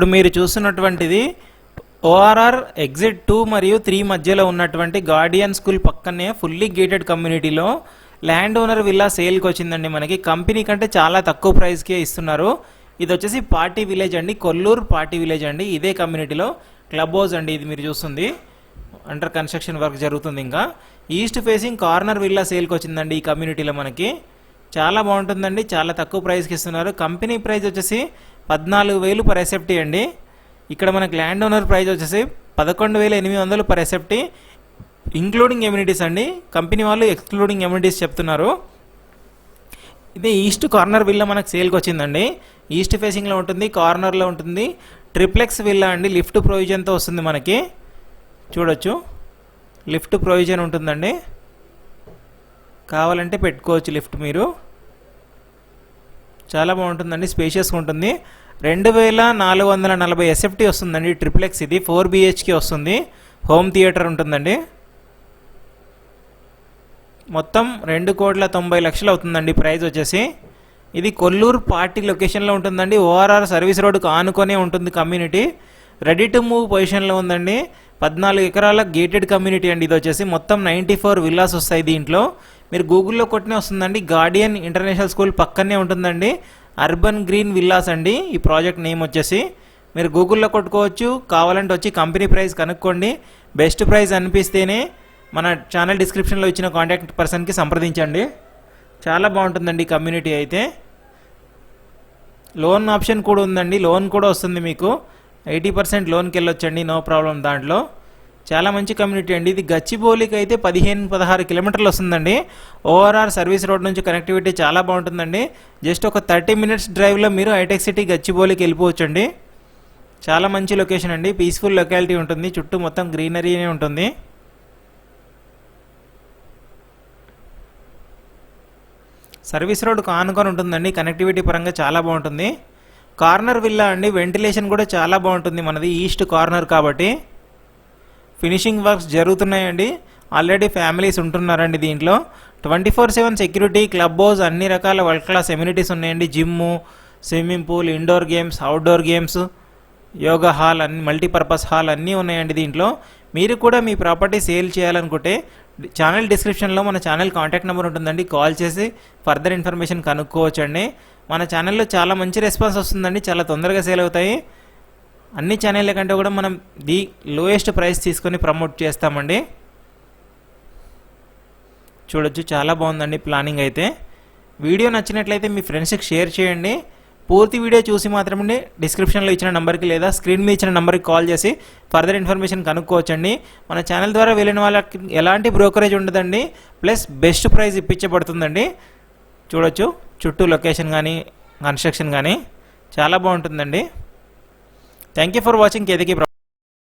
ఇప్పుడు మీరు చూస్తున్నటువంటిది ఓఆర్ఆర్ ఎగ్జిట్ టూ మరియు త్రీ మధ్యలో ఉన్నటువంటి గార్డియన్ స్కూల్ పక్కనే ఫుల్లీ గేటెడ్ కమ్యూనిటీలో ల్యాండ్ ఓనర్ విల్లా సేల్కి వచ్చిందండి మనకి. కంపెనీ కంటే చాలా తక్కువ ప్రైస్కే ఇస్తున్నారు. ఇది వచ్చేసి పార్టీ విలేజ్ అండి. కొల్లూరు పార్టీ విలేజ్ అండి. ఇదే కమ్యూనిటీలో క్లబ్ హౌస్ అండి ఇది మీరు చూస్తుంది. అండర్ కన్స్ట్రక్షన్ వర్క్ జరుగుతుంది ఇంకా. ఈస్ట్ ఫేసింగ్ కార్నర్ విల్లా సేల్కి వచ్చిందండి ఈ కమ్యూనిటీలో మనకి. చాలా బాగుంటుందండి. చాలా తక్కువ ప్రైస్కి ఇస్తున్నారు. కంపెనీ ప్రైస్ వచ్చేసి పద్నాలుగు వేలు పర్ ఎసెప్టీ అండి. ఇక్కడ మనకు ల్యాండ్ ఓనర్ ప్రైస్ వచ్చేసి పదకొండు వేల ఎనిమిది వందలు పర్ ఎసెప్టీ ఇంక్లూడింగ్ ఎమ్యూనిటీస్ అండి. కంపెనీ వాళ్ళు ఎక్స్క్లూడింగ్ ఎమ్యూనిటీస్ చెప్తున్నారు. ఇది ఈస్ట్ కార్నర్ విల్లా మనకు సేల్కి వచ్చిందండి. ఈస్ట్ ఫేసింగ్లో ఉంటుంది కార్నర్లో ఉంటుంది. ట్రిప్లెక్స్ విల్లా అండి. లిఫ్ట్ ప్రొవిజన్తో వస్తుంది మనకి. చూడొచ్చు. లిఫ్ట్ ప్రొవిజన్ ఉంటుందండి. కావాలంటే పెట్టుకోవచ్చు లిఫ్ట్ మీరు. చాలా బాగుంటుందండి స్పేషియస్గా ఉంటుంది. రెండు వేల నాలుగు వందల నలభై ఎస్ఎఫ్టీ వస్తుందండి ట్రిప్లెక్స్ ఇది. ఫోర్ బిహెచ్కే వస్తుంది. హోమ్ థియేటర్ ఉంటుందండి. మొత్తం రెండు కోట్ల తొంభై లక్షలు అవుతుందండి ప్రైస్ వచ్చేసి. ఇది కొల్లూరు పార్టీ లొకేషన్లో ఉంటుందండి. ఓఆర్ఆర్ సర్వీస్ రోడ్డుకు ఆనుకొనే ఉంటుంది కమ్యూనిటీ. రెడీ టు మూవ్ పొజిషన్లో ఉందండి. పద్నాలుగు ఎకరాల గేటెడ్ కమ్యూనిటీ అండి ఇది వచ్చేసి. మొత్తం నైంటీ ఫోర్ విల్లాస్ వస్తాయి దీంట్లో. మీరు గూగుల్లో కొట్టినే వస్తుందండి. గార్డియన్ ఇంటర్నేషనల్ స్కూల్ పక్కనే ఉంటుందండి. అర్బన్ గ్రీన్ విల్లాస్ అండి. ఈ ప్రాజెక్ట్ నేమ్ వచ్చేసి. మీరు గూగుల్లో కొట్టుకోవచ్చు. కావాలంటే వచ్చి కంపెనీ ప్రైస్ కనుక్కోండి. బెస్ట్ ప్రైస్ అనిపిస్తేనే మన ఛానల్ డిస్క్రిప్షన్లో ఇచ్చిన కాంటాక్ట్ పర్సన్కి సంప్రదించండి. చాలా బాగుంటుందండి కమ్యూనిటీ అయితే. లోన్ ఆప్షన్ కూడా ఉందండి. లోన్ కూడా వస్తుంది మీకు. ఎయిటీ పర్సెంట్ లోన్కి వెళ్ళొచ్చండి నో ప్రాబ్లం దాంట్లో. చాలా మంచి కమ్యూనిటీ అండి. ఇది గచ్చిబౌలికి అయితే పదిహేను పదహారు కిలోమీటర్లు వస్తుందండి. ఓఆర్ఆర్ సర్వీస్ రోడ్ నుంచి కనెక్టివిటీ చాలా బాగుంటుందండి. జస్ట్ ఒక థర్టీ మినిట్స్ డ్రైవ్లో మీరు హైటెక్ సిటీ గచ్చిబౌలికి వెళ్ళిపోవచ్చండి. చాలా మంచి లొకేషన్ అండి. పీస్ఫుల్ లొకాలిటీ ఉంటుంది. చుట్టూ మొత్తం గ్రీనరీనే ఉంటుంది. సర్వీస్ రోడ్కు ఆనుకొని ఉంటుందండి. కనెక్టివిటీ పరంగా చాలా బాగుంటుంది. కార్నర్ విల్లా అండి. వెంటిలేషన్ కూడా చాలా బాగుంటుంది మనది. ఈస్ట్ కార్నర్ కాబట్టి ఫినిషింగ్ వర్క్స్ జరుగుతున్నాయండి. ఆల్రెడీ ఫ్యామిలీస్ ఉంటున్నారండి దీంట్లో. Twenty four seven security club house అన్ని రకాల వరల్డ్ క్లాస్ ఎమ్యూనిటీస్ ఉన్నాయండి. Gym swimming pool indoor games outdoor games yoga hall అన్ని మల్టీపర్పస్ హాల్ అన్నీ ఉన్నాయండి దీంట్లో. మీరు కూడా మీ ప్రాపర్టీ సేల్ చేయాలనుకుంటే ఛానల్ డిస్క్రిప్షన్లో మన ఛానల్ కాంటాక్ట్ నెంబర్ ఉంటుందండి. కాల్ చేసి ఫర్దర్ ఇన్ఫర్మేషన్ కనుక్కోవచ్చండి. మన ఛానల్లో చాలా మంచి రెస్పాన్స్ వస్తుందండి. చాలా తొందరగా సేల్ అవుతాయి. అన్ని ఛానళ్ళ కంటే కూడా మనం ది లోయెస్ట్ ప్రైస్ తీసుకొని ప్రమోట్ చేస్తామండి. చూడొచ్చు చాలా బాగుందండి ప్లానింగ్ అయితే. వీడియో నచ్చినట్లయితే మీ ఫ్రెండ్స్కి షేర్ చేయండి. పూర్తి వీడియో చూసి మాత్రమే డిస్క్రిప్షన్లో ఇచ్చిన నెంబర్కి లేదా స్క్రీన్ మీద ఇచ్చిన నెంబర్కి కాల్ చేసి ఫర్దర్ ఇన్ఫర్మేషన్ కనుక్కోవచ్చండి. మన ఛానల్ ద్వారా వెళ్ళిన వాళ్ళకి ఎలాంటి బ్రోకరేజ్ ఉండదండి. ప్లస్ బెస్ట్ ప్రైస్ ఇప్పించబడుతుందండి. చూడొచ్చు. చుట్టూ లొకేషన్ కానీ కన్స్ట్రక్షన్ కానీ చాలా బాగుంటుందండి. Thank you for watching. కేదకి